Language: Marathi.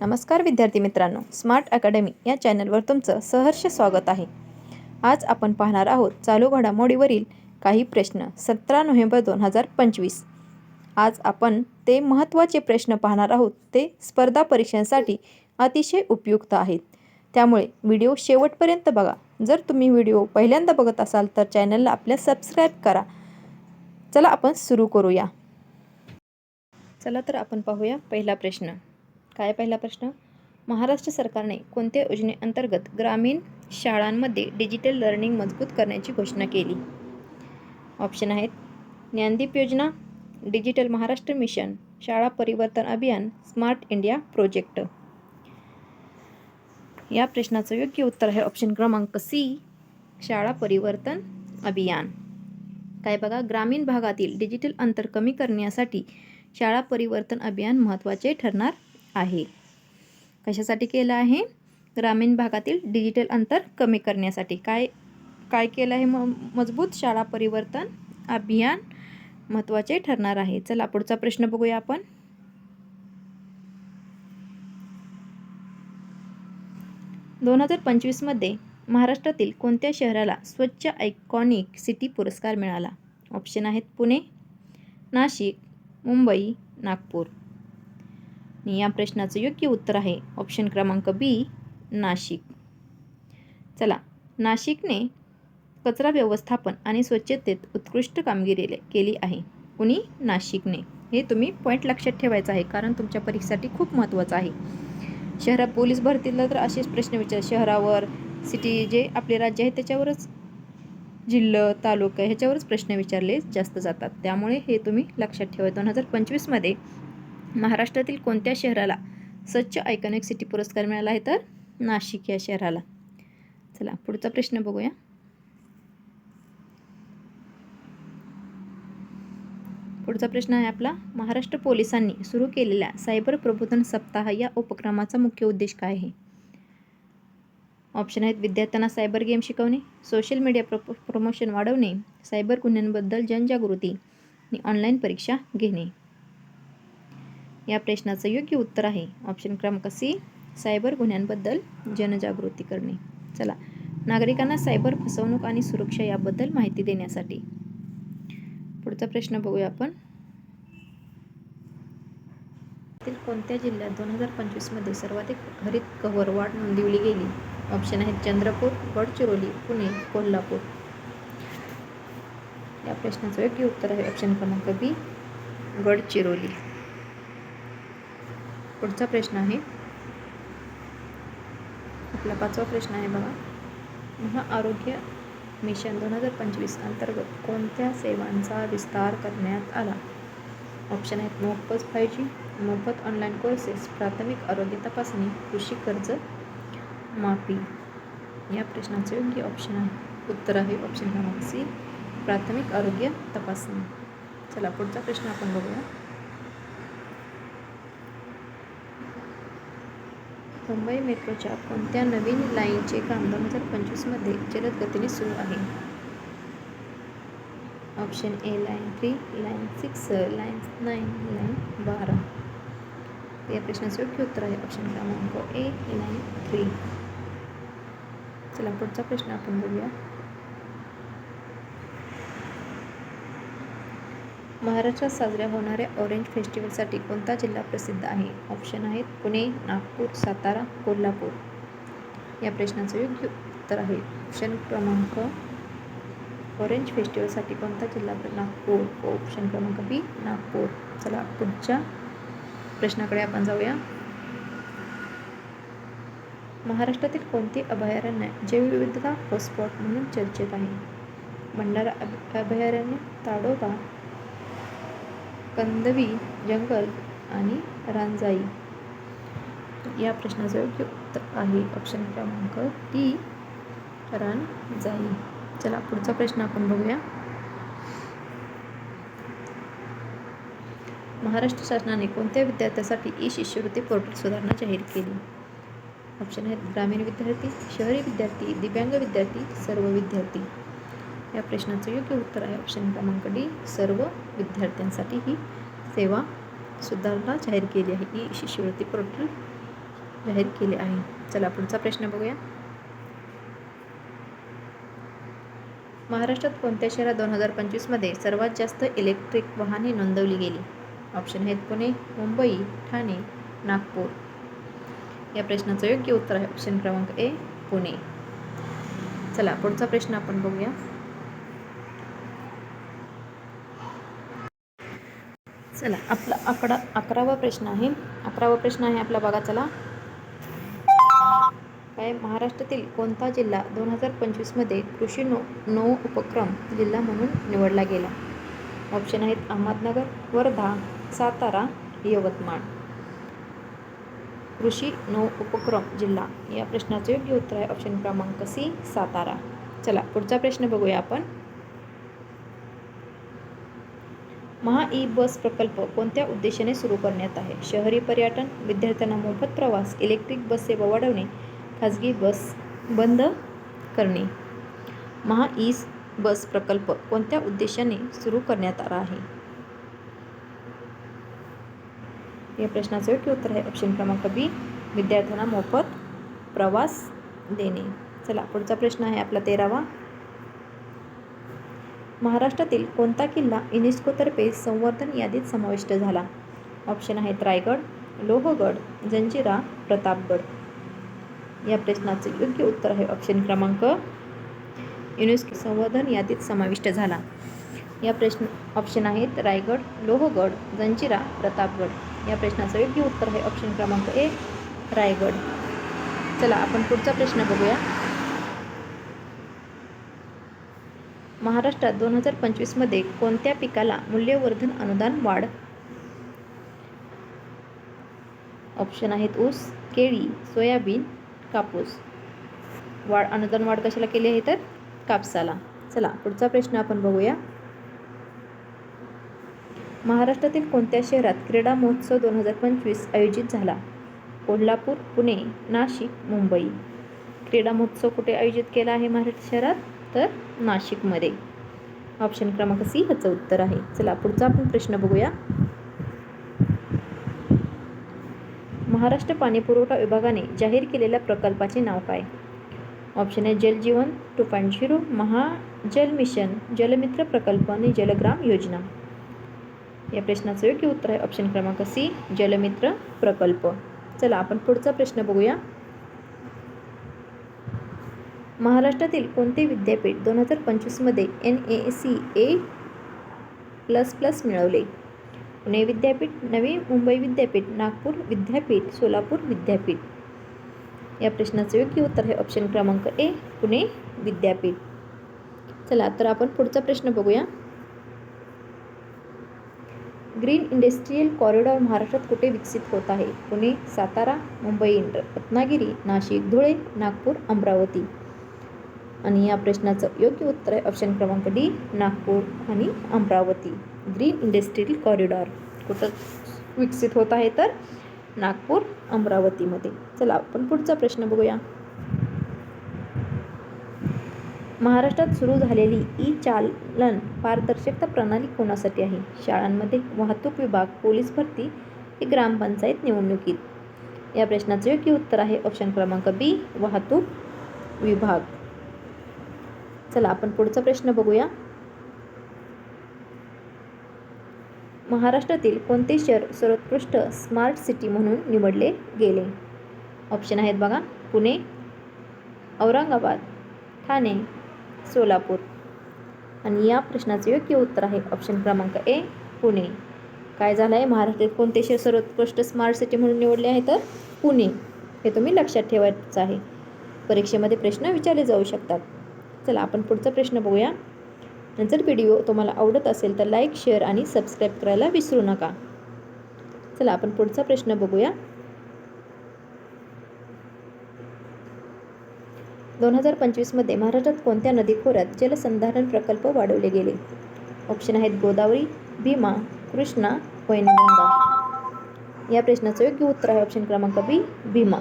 नमस्कार विद्यार्थी मित्रांनो स्मार्ट अकॅडमी या चॅनलवर तुमचं सहर्ष स्वागत आहे. आज आपण पाहणार आहोत चालू घडामोडीवरील काही प्रश्न सतरा नोव्हेंबर दोन हजार पंचवीस. आज आपण ते महत्त्वाचे प्रश्न पाहणार आहोत ते स्पर्धा परीक्षांसाठी अतिशय उपयुक्त आहेत. त्यामुळे व्हिडिओ शेवटपर्यंत बघा. जर तुम्ही व्हिडिओ पहिल्यांदा बघत असाल तर चॅनलला आपल्या सबस्क्राईब करा. चला आपण सुरू करूया. चला तर आपण पाहूया पहिला प्रश्न. काय पहिला प्रश्न? महाराष्ट्र सरकारने कोणत्या योजनेअंतर्गत ग्रामीण शाळांमध्ये डिजिटल लर्निंग मजबूत करण्याची घोषणा केली? ऑप्शन आहेत. ज्ञानदीप योजना डिजिटल महाराष्ट्र मिशन शाळा परिवर्तन अभियान स्मार्ट इंडिया प्रोजेक्ट या प्रश्नाचं योग्य उत्तर आहे ऑप्शन क्रमांक सी शाळा परिवर्तन अभियान. काय बघा ग्रामीण भागातील डिजिटल अंतर कमी करण्यासाठी शाळा परिवर्तन अभियान महत्त्वाचे ठरणार आहे. कशासाठी केलं आहे? ग्रामीण भागातील डिजिटल अंतर कमी करण्यासाठी. काय काय केलं आहे म मजबूत शाळा परिवर्तन अभियान महत्त्वाचे ठरणार आहे. चला पुढचा प्रश्न बघूया आपण. दोन हजार पंचवीसमध्ये महाराष्ट्रातील कोणत्या शहराला स्वच्छ आयकॉनिक सिटी पुरस्कार मिळाला? ऑप्शन आहेत पुणे नाशिक मुंबई नागपूर. आणि या प्रश्नाचं योग्य उत्तर आहे. ऑप्शन क्रमांक बी नाशिक. चला नाशिकने कचरा व्यवस्थापन आणि स्वच्छतेत उत्कृष्ट कामगिरी केली आहे. कुणी? नाशिकने. हे तुम्ही पॉईंट लक्षात ठेवायचं आहे कारण तुमच्या परीक्षेसाठी खूप महत्त्वाचं आहे. शहरात पोलीस भरतीला तर असेच प्रश्न विचार शहरावर सिटी जे आपले राज्य आहे त्याच्यावरच जिल्हा तालुका ह्याच्यावरच प्रश्न विचारले जास्त जातात. त्यामुळे हे तुम्ही लक्षात ठेवा. दोन हजार पंचवीसमध्ये महाराष्ट्रातील कोणत्या शहराला स्वच्छ आयकॉनिक सिटी पुरस्कार मिळाला आहे तर नाशिक या शहराला? चला पुढचा प्रश्न बघूया. पुढचा प्रश्न आहे आपला. महाराष्ट्र पोलिसांनी सुरू केलेल्या सायबर प्रबोधन सप्ताह या उपक्रमाचा मुख्य उद्देश काय आहे? ऑप्शन आहेत विद्यार्थ्यांना सायबर गेम शिकवणे सोशल मीडिया प्रो प्रमोशन वाढवणे सायबर गुन्ह्यांबद्दल जनजागृती आणि ऑनलाईन परीक्षा घेणे. या प्रश्नाचं योग्य उत्तर आहे. ऑप्शन क्रमांक सी सायबर गुन्ह्यांबद्दल जनजागृती करणे. चला नागरिकांना सायबर फसवणूक आणि सुरक्षा याबद्दल माहिती देण्यासाठी. पुढचा प्रश्न बघूया आपण. कोणत्या जिल्ह्यात दोन हजार पंचवीसमध्ये सर्वाधिक हरित कव्हर वाढ नोंदवली गेली? ऑप्शन आहेत चंद्रपूर गडचिरोली पुणे कोल्हापूर. या प्रश्नाचं योग्य उत्तर आहे. ऑप्शन क्रमांक बी गडचिरोली. पुढचा प्रश्न आहे. आपला पाचवा प्रश्न आहे बघा. महाआरोग्य मिशन दोन हजार पंचवीस अंतर्गत कोणत्या सेवांचा विस्तार करण्यात आला? ऑप्शन आहेत मोफत फाय जी मोफत ऑनलाईन कोर्सेस प्राथमिक आरोग्य तपासणी कृषी कर्ज माफी. या प्रश्नाचं योग्य ऑप्शन आहे. उत्तर आहे ऑप्शन क्रमांक सी प्राथमिक आरोग्य तपासणी. चला पुढचा प्रश्न आपण बघूया. मुंबई मेट्रोच्या कोणत्या नवीन लाईनचे काम दोन हजार पंचवीसमध्ये जलद गतीने सुरू आहे? Option A line three line six line nine line बारा. या प्रश्नाचं योग्य उत्तर आहे ऑप्शन क्रमांक ए लाईन थ्री. चला पुढचा प्रश्न आपण बघूया. महाराष्ट्रात साजऱ्या होणाऱ्या ऑरेंज फेस्टिवलसाठी कोणता जिल्हा प्रसिद्ध आहे? ऑप्शन आहेत पुणे नागपूर सातारा कोल्हापूर. या प्रश्नाचं योग्य उत्तर आहे. ऑप्शन क्रमांक ऑरेंज फेस्टिवलसाठी कोणता जिल्हा नागपूर. ऑप्शन क्रमांक बी नागपूर. चला पुढच्या प्रश्नाकडे आपण जाऊया. महाराष्ट्रातील कोणते अभयारण्य जैवविविधता हॉटस्पॉट म्हणून चर्चेत आहे? भंडारा अभ अभयारण्य ताडोबा कंदवी जंगल आणि रांजाई. या प्रश्नाचं योग्य उत्तर आहे. ऑप्शन क्रमांक डी रानजाई चला पुढचा प्रश्न आपण बघूया. महाराष्ट्र शासनाने कोणत्या विद्यार्थ्यासाठी ई शिष्यवृत्ती पोर्टल सुधारणा जाहीर केली? ऑप्शन आहेत ग्रामीण विद्यार्थी शहरी विद्यार्थी दिव्यांग विद्यार्थी सर्व विद्यार्थी. या प्रश्नाचं योग्य उत्तर आहे. ऑप्शन क्रमांक डी सर्व विद्यार्थ्यांसाठी ही सेवा सुधारणा जाहीर केली आहे. ही शिष्यवृत्ती पोर्टल जाहीर केले आहे. चला पुढचा प्रश्न बघूया. महाराष्ट्रात कोणत्या शहरात दोन हजार पंचवीसमध्ये सर्वात जास्त इलेक्ट्रिक वाहने नोंदवली गेली? ऑप्शन आहेत पुणे मुंबई ठाणे नागपूर. या प्रश्नाचं योग्य उत्तर आहे. ऑप्शन क्रमांक ए पुणे. चला पुढचा प्रश्न आपण बघूया. चला आपला अकरा अकरावा प्रश्न आहे. अकरावा प्रश्न आहे आपला बघा चला. काय महाराष्ट्रातील कोणता जिल्हा दोन हजार पंचवीसमध्ये कृषी नो नो उपक्रम जिल्हा म्हणून निवडला गेला? ऑप्शन आहेत अहमदनगर वर्धा सातारा यवतमाळ. कृषी नो उपक्रम जिल्हा या प्रश्नाचं योग्य उत्तर आहे ऑप्शन क्रमांक सी सातारा. चला पुढचा प्रश्न बघूया आपण. महा ई बस प्रकल्प कोणत्या उद्देशाने सुरू करण्यात आहे? शहरी पर्यटन विद्यार्थ्यांना मोफत प्रवास इलेक्ट्रिक बस सेवा वाढवणे खाजगी बस बंद करणे. महा ई बस प्रकल्प कोणत्या उद्देशाने सुरू करण्यात आला आहे? या प्रश्नाचं योग्य उत्तर आहे ऑप्शन क्रमांक बी विद्यार्थ्यांना मोफत प्रवास देणे. चला पुढचा प्रश्न आहे आपला तेरावा. महाराष्ट्रातील कोणता किल्ला युनेस्कोतर्फे संवर्धन यादीत समाविष्ट झाला? ऑप्शन आहेत रायगड लोहगड जंजिरा प्रतापगड. या प्रश्नाचे योग्य उत्तर आहे ऑप्शन क्रमांक. युनेस्को संवर्धन यादीत समाविष्ट झाला. या प्रश्न ऑप्शन आहेत रायगड लोहगड जंजिरा प्रतापगड. या प्रश्नाचं योग्य उत्तर आहे ऑप्शन क्रमांक ए रायगड. चला आपण पुढचा प्रश्न बघूया. महाराष्ट्रात दोन हजार पंचवीसमध्ये कोणत्या पिकाला मूल्यवर्धन अनुदान वाढ? ऑप्शन आहेत ऊस केळी सोयाबीन कापूस. वाढ अनुदान वाढ कशाला केली आहे तर? कापसाला. चला पुढचा प्रश्न आपण बघूया. महाराष्ट्रातील कोणत्या शहरात क्रीडा महोत्सव दोन हजार पंचवीस आयोजित झाला? कोल्हापूर पुणे नाशिक मुंबई. क्रीडा महोत्सव कुठे आयोजित केला आहे महाराष्ट्र शहरात? तर नाशिकमध्ये. ऑप्शन क्रमांक सी ह्याचं उत्तर आहे. चला पुढचा आपण प्रश्न बघूया. महाराष्ट्र पाणी पुरवठा विभागाने जाहीर केलेल्या प्रकल्पाचे नाव काय? ऑप्शन आहे Jal Jeevan two point zero Mahajal mission Jalmitra प्रकल्प आणि जलग्राम योजना. या प्रश्नाचं योग्य उत्तर आहे. ऑप्शन क्रमांक सी जलमित्र प्रकल्प. चला आपण पुढचा प्रश्न बघूया. महाराष्ट्रातील कोणते विद्यापीठ दोन हजार पंचवीसमध्ये N A C A plus plus मिळवले? पुणे विद्यापीठ नवी मुंबई विद्यापीठ नागपूर विद्यापीठ सोलापूर विद्यापीठ. या प्रश्नाचं योग्य उत्तर आहे ऑप्शन क्रमांक ए पुणे विद्यापीठ. चला तर आपण पुढचा प्रश्न बघूया. ग्रीन इंडस्ट्रीयल कॉरिडॉर महाराष्ट्रात कुठे विकसित होत आहे? पुणे सातारा मुंबई रत्नागिरी नाशिक धुळे नागपूर अमरावती. आणि या प्रश्नाचं योग्य उत्तर आहे ऑप्शन क्रमांक डी नागपूर आणि अमरावती. ग्रीन इंडस्ट्रियल कॉरिडॉर कुठं विकसित होत आहे तर नागपूर अमरावतीमध्ये. चला आपण पुढचा प्रश्न बघूया. महाराष्ट्रात सुरू झालेली ई चालन पारदर्शकता प्रणाली कोणासाठी आहे? शाळांमध्ये वाहतूक विभाग पोलीस भरती ही ग्रामपंचायत निवडणुकीत? या प्रश्नाचं योग्य उत्तर आहे ऑप्शन क्रमांक बी वाहतूक विभाग. चला आपण पुढचा प्रश्न बघूया. महाराष्ट्रातील कोणते शहर सर्वोत्कृष्ट स्मार्ट सिटी म्हणून निवडले गेले? ऑप्शन आहेत बघा पुणे औरंगाबाद ठाणे सोलापूर. आणि या प्रश्नाचे योग्य उत्तर आहे ऑप्शन क्रमांक ए पुणे. काय झालं आहे महाराष्ट्रात कोणते शहर सर्वोत्कृष्ट स्मार्ट सिटी म्हणून निवडले आहे तर पुणे. हे तुम्ही लक्षात ठेवायचं आहे. परीक्षेमध्ये प्रश्न विचारले जाऊ शकतात. चला आपण पुढचा प्रश्न बघूया. जर व्हिडिओ तुम्हाला आवडत असेल तर लाईक शेअर आणि सबस्क्राईब करायला विसरू नका. चला आपण पुढचा प्रश्न बघूया. दोन हजार पंचवीसमध्ये महाराष्ट्रात कोणत्या नदी खोऱ्यात जलसंधारण प्रकल्प वाढवले गेले? ऑप्शन आहेत गोदावरी भीमा कृष्णा वैनगंगा. या प्रश्नाचं योग्य उत्तर आहे ऑप्शन क्रमांक बी भीमा.